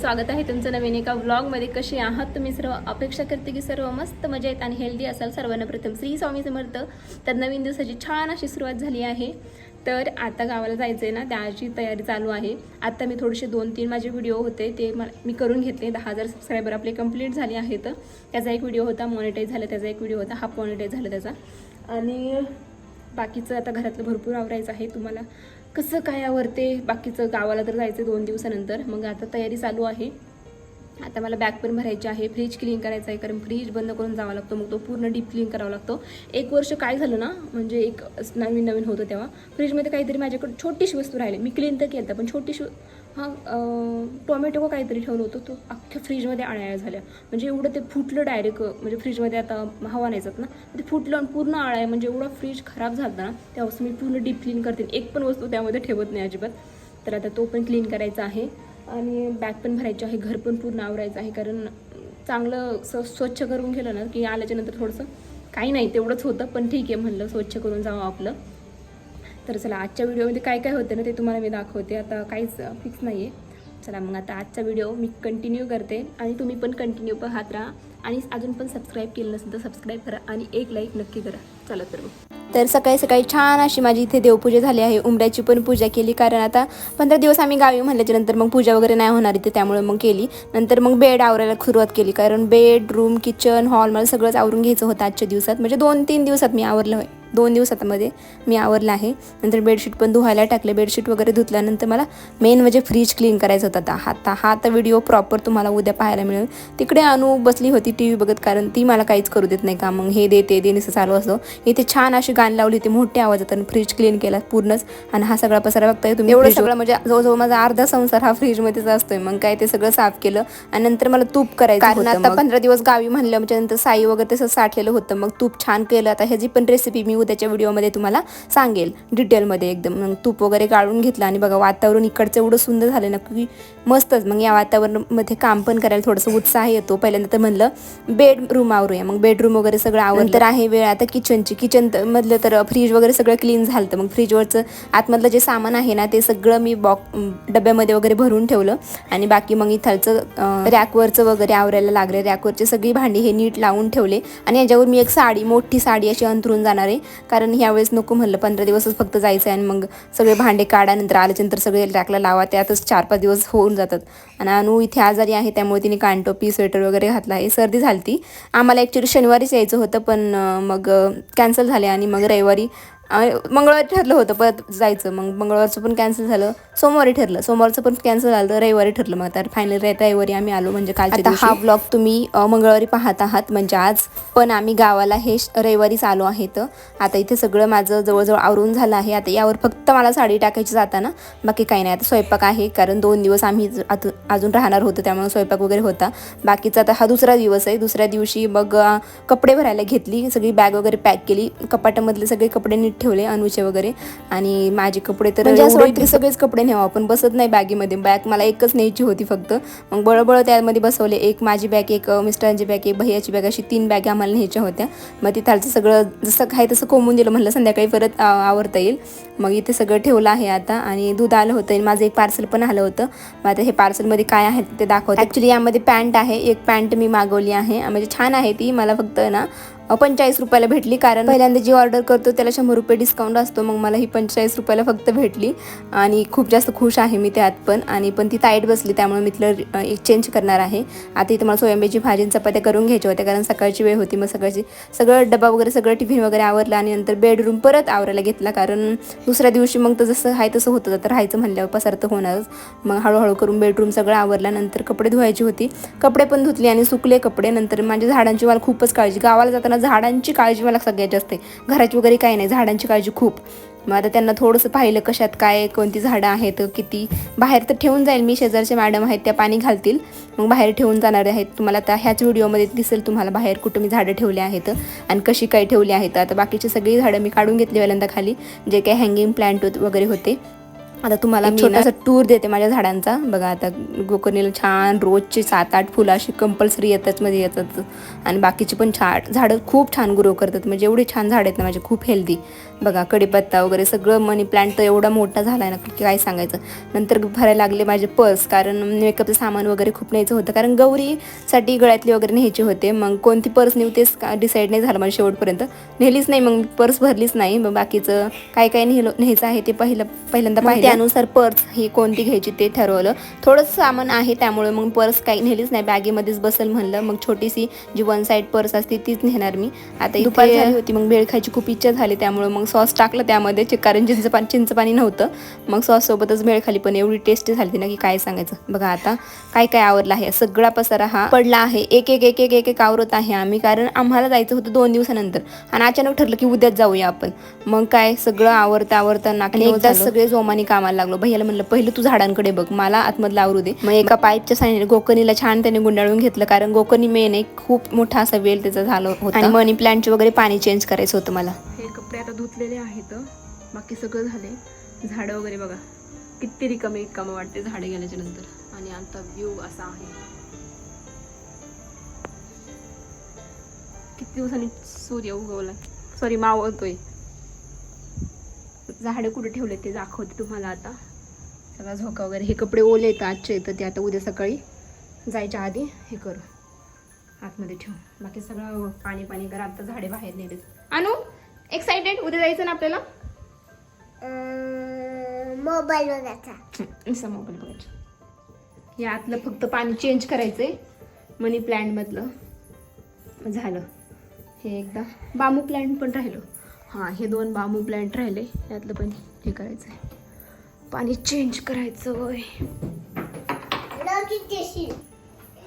स्वागत आहे तुमचं नवीन एका व्लॉगमध्ये कसे आहात तुम्ही सर्व? अपेक्षा करते की सर्व मस्त मजेत आणि हेल्दी असाल सर्वांना. प्रथम श्री स्वामी समर्थ. तर नवीन दिवसाची छान अशी सुरुवात झाली आहे. तर आता गावाला जायचं आहे ना त्याची तयारी चालू आहे. आता मी थोडेसे दोन तीन माझे व्हिडिओ होते ते मी करून घेतले. दहा हजार सबस्क्रायबर आपले कंप्लीट झाले आहेत. त्याचा एक व्हिडिओ होता मॉनिटाईज झाला त्याचा एक व्हिडिओ होता हाफ मॉनिटाईज झाला त्याचा. आणि बाकीचं आता घरातलं भरपूर आवरायचं आहे तुम्हाला. कसं काय आवरते? बाकीचं गावाला तर जायचं दोन दिवसानंतर. मग आता तयारी चालू आहे. आता मला बॅग पण भरायची आहे. फ्रीज क्लीन करायचं आहे कारण फ्रीज बंद करून जावा लागतो. मग तो पूर्ण डीप क्लीन करावा लागतो. एक वर्ष काय झालं ना म्हणजे एक नवीन नवीन होतं तेव्हा. फ्रीजमध्ये काहीतरी माझ्याकडे छोटीशी वस्तू राहिली. मी क्लीन तर केलं पण छोटीशी हां टोमॅटो का काहीतरी ठेवलं होतं तो अख्ख्या फ्रीजमध्ये आळ्या झाल्या. म्हणजे एवढं ते फुटलं डायरेक्ट म्हणजे फ्रीजमध्ये आता हवा नाही जात ना. ते फुटलं आणि पूर्ण आळ्या म्हणजे एवढा फ्रीज खराब झाला ना तेव्हापासून मी पूर्ण डीप क्लीन करते. एक पण वस्तू त्यामध्ये ठेवत नाही अजिबात. तर आता तो पण क्लीन करायचा आहे. आणि बॅग पण भरायची आहे घर पण पूर्ण आवरायचं आहे. कारण चांगलं स स्वच्छ करून गेलं ना की आल्याच्यानंतर थोडंसं काही नाही तेवढंच होतं. पण ठीक आहे म्हणलं स्वच्छ करून जावं आपलं. तर चला आजच्या व्हिडिओमध्ये काय काय होतं ना ते तुम्हाला मी दाखवते. आता काहीच फिक्स नाही आहे चला मग आता आजचा व्हिडिओ मी कंटिन्यू करते. आणि तुम्ही पण कंटिन्यू पाहत राहा. आणि अजून पण सबस्क्राईब केलं नसेल तर सबस्क्राईब करा आणि एक लाईक नक्की करा. चला तर मग. तर सकाळी सकाळी छान अशी माझी इथे देवपूजा झाली आहे. उमऱ्याची पण पूजा केली कारण आता पंधरा दिवस आम्ही गावी म्हणल्याच्या नंतर मग पूजा वगैरे नाही होणार इथे त्यामुळे मग केली. नंतर मग बेड आवरायला सुरुवात केली. कारण बेड रूम किचन हॉल मला सगळंच आवरून घ्यायचं होतं आजच्या दिवसात. म्हणजे दोन तीन दिवसात मी आवरलं होय. दोन दिवसामध्ये मी आवरलं आहे. नंतर बेडशीट पण धुवायला टाकले. बेडशीट वगैरे धुतल्यानंतर मला मेन म्हणजे फ्रीज क्लीन करायचं होतं आता. हा हा आता व्हिडिओ प्रॉपर तुम्हाला उद्या पाहायला मिळेल. तिकडे अनु बसली होती टी व्ही बघत कारण ती मला काहीच करू देत नाही का? मग हे दे ते दे असं चालू असतो. इथे छान अशी गाणी लावली होती. मोठ्या आवाजात आणि फ्रीज क्लीन केला पूर्णच. आणि हा सगळा पसारा बघताय तुम्ही एवढं सगळं म्हणजे जवळजवळ माझा अर्धा संसार हा फ्रीजमध्येच असतोय. मग काय ते सगळं साफ केलं. आणि नंतर मला तूप करायचं कारण आता पंधरा दिवस गावी म्हणलं म्हणजे नंतर साई वगैरे तसं साठलेलं होतं. मग तूप छान केलं. आता ह्याची पण रेसिपी मी उद्याच्या व्हिडिओमध्ये तुम्हाला सांगेल. डिटेलमध्ये एकदम. मग तूप वगैरे काढून घेतलं आणि बघा वातावरण इकडचं एवढं सुंदर झालं ना की मस्तच. मग या वातावरणामध्ये काम पण करायला थोडंसं उत्साह येतो. पहिल्यांदा तर म्हणलं बेडरूम आवरूया. मग बेडरूम वगैरे सगळं आवरून तर आहे वेळ. आता किचनची किचन मधलं तर फ्रीज वगैरे सगळं क्लीन झालं मग फ्रीजवरचं आतमधलं जे सामान आहे ना ते सगळं मी बॉक डब्यामध्ये वगैरे भरून ठेवलं. आणि बाकी मग इथलचं रॅकवरचं वगैरे आवरायला लागले. रॅकवरचे सगळी भांडी हे नीट लावून ठेवले. आणि याच्यावर मी एक साडी मोठी साडी अशी अंतरून जाणार आहे. कारण ह्यावेळेस नको म्हणलं पंधरा दिवसच फक्त जायचं आहे आणि मग सगळे भांडे काढा नंतर आल्याच्यानंतर सगळे रॅकला लावा त्यातच चार पाच दिवस होऊन जातात. आणि अनु इथे आजारी आहे त्यामुळे तिने कानटोपी स्वेटर वगैरे घातला आहे सर्दी झाली ती आम्हाला ॲक्च्युली शनिवारीच यायचं होतं पण मग कॅन्सल झाले आणि मग रविवारी मंगळवारी ठरलं होतं परत जायचं. मग मंगळवारचं पण कॅन्सल झालं. सोमवारी ठरलं. सोमवारचं पण कॅन्सल झालं रविवारी ठरलं. मग तर फायनल रविवारी आम्ही आलो म्हणजे कालच्या हा ब्लॉग तुम्ही मंगळवारी पाहत आहात म्हणजे आज पण आम्ही गावाला हे रविवारीच आलो आहेत. आता इथे सगळं माझं जवळजवळ आवरून झालं आहे. आता यावर फक्त मला साडी टाकायची जाताना बाकी काही नाही. आता स्वयंपाक आहे कारण दोन दिवस आम्ही अजून राहणार होतो त्यामुळे स्वयंपाक वगैरे होता. बाकीचा आता हा दुसरा दिवस आहे. दुसऱ्या दिवशी मग कपडे भरायला घेतली सगळी बॅग वगैरे पॅक केली. कपाटामधले सगळे कपडे नीट ठेवले अनुचे वगैरे. आणि माझे कपडे तर म्हणजे वाटतं सगळेच कपडे न्यावं. आपण बसत नाही बॅगेमध्ये. बॅग मला एकच न्यायची होती फक्त. मग बळबळ त्यामध्ये बसवले. एक माझी बॅग एक मिस्टरांची बॅग एक भैयाची बॅग अशी तीन बॅग आम्हाला न्यायच्या होत्या. मग तिथालचं सगळं जसं काय तसं कोंबून दिलं म्हणलं संध्याकाळी परत आवरता येईल. मग इथे सगळं ठेवलं आहे आता. आणि दूध आलं होतं. आणि माझं एक पार्सल पण आलं होतं. मग आता हे पार्सलमध्ये काय आहे ते दाखवतं. ॲक्च्युली यामध्ये पॅन्ट आहे. एक पॅन्ट मी मागवली आहे. म्हणजे छान आहे ती. मला फक्त ना पंचेचाळीस रुपयाला भेटली. कारण पहिल्यांदा जी ऑर्डर करतो त्याला शंभर रुपये डिस्काउंट असतो. मग मला ही पंचेचाळीस रुपयाला फक्त भेटली. आणि खूप जास्त खुश आहे मी त्यात पण. आणि पण ती ताईट बसली त्यामुळे मी तिला एक्सचेंज करणार आहे. आता इथं मला सोयाबीनची भाजी चपात्या करून घ्यायच्या होत्या. कारण सकाळची वेळ होती. मग सकाळची सगळं डबा वगैरे सगळं टिफिन वगैरे आवरला आणि नंतर बेडरूम परत आवरायला घेतला. कारण दुसऱ्या दिवशी मग तर जसं आहे तसं होतं. तर राहायचं म्हणल्यावर पसार तर होणारच. मग हळूहळू करून बेडरूम सगळं आवरला. नंतर कपडे धुवायची होती. कपडे पण धुतले आणि सुकले कपडे. नंतर माझ्या झाडांची मला खूपच काळजी. गावाला जाताना झाडांची काळजी मला सगळ्यात जास्त आहे. घराची वगैरे काही नाही झाडांची काळजी खूप. मग आता त्यांना थोडंसं पाहिलं कशात काय कोणती झाडं आहेत किती. बाहेर तर ठेवून जाईल मी शेजारचे मॅडम आहेत त्या पाणी घालतील. मग बाहेर ठेवून जाणार आहेत. तुम्हाला आता ह्याच व्हिडिओमध्ये दिसेल तुम्हाला बाहेर कुठं मी झाडं ठेवले आहेत आणि कशी काय ठेवली आहेत. आता बाकीची सगळी झाडं मी काढून घेतली पहिल्यांदा खाली जे काही हँगिंग प्लांट वगैरे होते. आता तुम्हाला मी छोटासा टूर देते माझ्या झाडांचा. बघा आता गोकर्णीला छान रोजचे सात आठ फुलं अशी कंपल्सरी येतात मध्ये येतात. आणि बाकीची पण छान झाडं खूप छान ग्रो करतात. म्हणजे एवढी छान झाड आहेत ना माझे खूप हेल्दी बघा कडीपत्ता वगैरे सगळं मनी प्लांट तर एवढा मोठा झाला आहे ना की काय सांगायचं? नंतर भरायला लागले माझे पर्स कारण मेकअपचं सामान वगैरे खूप न्यायचं होतं. कारण गौरीसाठी गळ्यातली वगैरे न्यायची होते. मग कोणती पर्स नेऊ तेच डिसाईड नाही झालं माझ्या शेवटपर्यंत. नेलीच नाही मग पर्स भरलीच नाही. मग बाकीचं काय काय नेलं न्यायचं आहे ते पहिलं पहिल्यांदा पाहिलं. त्यानुसार पर्स ही कोणती घ्यायची ते ठरवलं. थोडंसं सामान आहे त्यामुळे मग पर्स काही नेलीच नाही. बॅगेमध्येच बसल म्हणलं. मग छोटीशी जी वन साईड पर्स असते तीच नेणार मी. आता दुपार झाली होती मग भेळ खायची खूप इच्छा झाली. त्यामुळे मग सॉस टाकलं त्यामध्ये. कारण चिंच पाणी चिंच पाणी नव्हतं. मग सॉस सोबतच भेळ खाली. पण एवढी टेस्टी झाली ना की काय सांगायचं. बघा आता काय काय आवरलं आहे. सगळा पसारा हा पडला आहे. एक एक एक एक एक एक आवरत आहे आम्ही. कारण आम्हाला जायचं होतं दोन दिवसानंतर. आणि अचानक ठरलं की उद्याच जाऊया आपण. मग काय? सगळं आवरता आवरता नाकी एकदा सगळे जोमाने कामाला लागलो. भैयाला म्हणलं पहिलं तू झाडांकडे बघ मला आतमधलं आवरू दे. मग एका पाईपच्या साईने गोकर्णीला छान त्याने गुंडाळून घेतलं कारण गोकर्णी मेन एक खूप मोठा असा वेल त्याचा झालं होता. आणि मनी प्लांटचे वगैरे पाणी चेंज करायचं होतं मला. हे कपडे आता धुतलेले आहेत. बाकी सगळं झाले. झाडं वगैरे बघा. किती रिकामे रिकामं वाटते झाडे गेल्याच्यानंतर. आणि आता व्ह्यू असा आहे. किती दिवसांनी सूर्य उगवला सॉरी मावळतोय. झाडं कुठे ठेवले ते दाखवते तुम्हाला आता. सगळा झोका वगैरे. हे कपडे ओले आहेत आजचे तर ते आता उद्या सकाळी जायच्या आधी हे करू. आतमध्ये ठेवू. बाकी सगळं पाणी पाणी करा. आता झाडे बाहेर नेलेत. आणू एक्साइटेड उद्या जायचं ना आपल्याला? मोबाईल बघायचा मोबाईल बघायचा हे आतलं फक्त पाणी चेंज करायचंय. मनी प्लॅन्टमधलं झालं. हे एकदा बांबू प्लॅन्ट पण राहिलं. हां हे दोन बांबू प्लॅन्ट राहिले. यातलं पण हे करायचं आहे पाणी चेंज करायचं होय.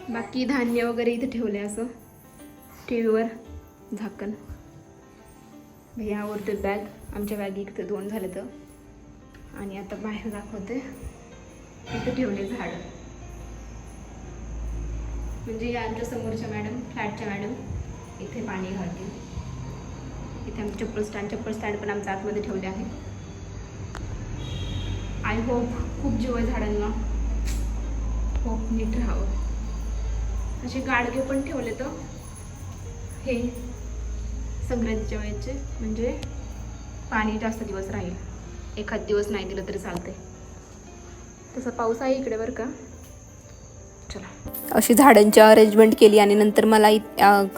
बाकी धान्य वगैरे इथे ठेवले असं. टी व्हीवर झाकण. भैया आवडते बॅग आमच्या बॅग इथे दोन झाले तर आणि आता बाहेर दाखवते इथे ठेवले झाड. म्हणजे या आमच्या समोरच्या मॅडम फ्लॅटच्या मॅडम इथे पाणी घालतील. इथे आम्ही चप्पल स्टँड चप्पल स्टँड पण आमच्या आतमध्ये ठेवले आहे आय होप खूप जीव आहे झाडांना. होप नीट राहावं. असे गाडगे पण ठेवले तर हे संक्रांतीच्या वेळेचे म्हणजे पाणी जास्त दिवस राहील. एखाद दिवस नाही दिलं तरी चालते तसा पाऊस आहे इकडे बरं का. अशी झाडांची अरेंजमेंट केली आणि नंतर मला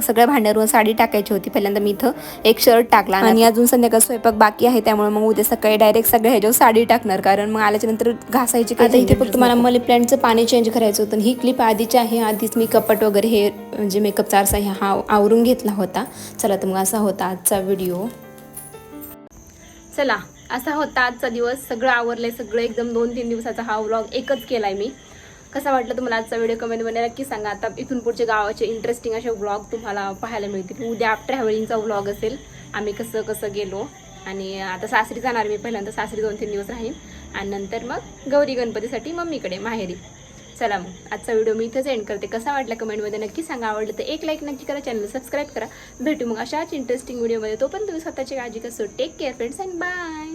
सगळ्या भांड्यावरून साडी टाकायची होती. पहिल्यांदा मी इथं एक शर्ट टाकला आणि अजून संध्याकाळ स्वयंपाक बाकी आहे त्यामुळे मग उद्या सकाळी डायरेक्ट सगळ्या ह्याच्यावर साडी टाकणार. कारण मग आल्याच्यानंतर घासायची आता इथे फक्त मला मनी प्लॅन्टचं पाणी चेंज करायचं होतं ही क्लिप आधीची आहे. आधीच मी कपट वगैरे हे म्हणजे मेकअपचा आरसा हे हा आवरून घेतला होता. चला तर मग असा होता आजचा व्हिडिओ चला असा होता आजचा दिवस. सगळं आवरलंय सगळं एकदम दोन तीन दिवसाचा हा व्लॉग एकच केलाय मी. कसा वाटलं तुम्हाला आजचा व्हिडिओ कमेंटमध्ये नक्की सांगा. आता इथून पुढचे गावाचे इंटरेस्टिंग असे व्लॉग तुम्हाला पाहायला मिळतील. उद्या ट्रॅव्हलिंगचा व्लॉग असेल. आम्ही कसं कसं गेलो. आणि आता सासरी जाणार मी. पहिल्यांदा सासरी दोन तीन दिवस राहीन. आणि नंतर मग गौरी गणपतीसाठी मम्मीकडे माहेरी. चला मग. आजचा व्हिडिओ मी इथंच एंड करते. कसा वाटला कमेंटमध्ये नक्की सांगा. आवडलं तर एक लाईक नक्की करा. चॅनल सबस्क्राईब करा. भेटू मग अशाच इंटरेस्टिंग व्हिडिओमध्ये तो पण तुम्ही स्वतःची काळजी कसो take care friends and bye